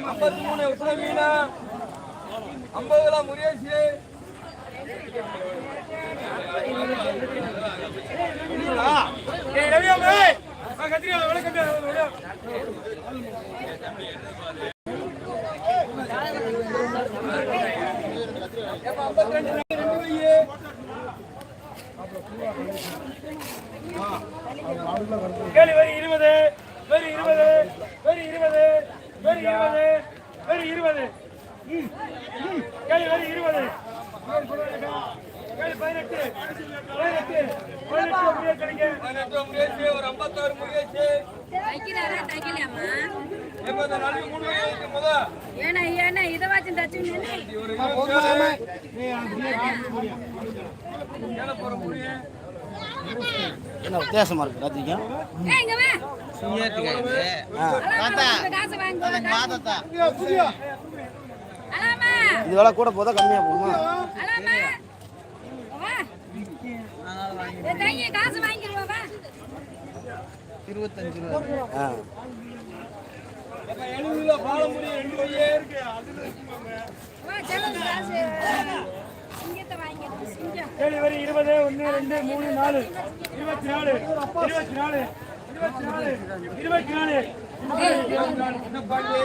ஐம்பத்தி மூணு உசுர மீனா ஐம்பது கிலோ முரியேசி கேளு வெறி இருபது வெறி இருபது வெறி இருபது வெறி இருபது வெறி இருபது. ம், ம். கேளு வெறி இருபது. கேளு பதினெட்டு. பதினெட்டு. பதினெட்டு. ஒரு ஐம்பத்தாறு ஏன்னா ஏன்னா இதை வச்சு தச்சு என்ன வித்தியாசமா இருக்கு அலாமா. இது விலை கூட போதா கம்மியா போகுமா? வா. ஆ எழுபது கிலோ பால முடிய ரெண்டு பையே வா டெலிவரி இருபது ஒன்று ரெண்டு மூணு நாலு. இருபத்தி நாலு இருபத்தி நாலு இருபத்தி நாலு. இருபத்தி நாலு என்ன பாண்டி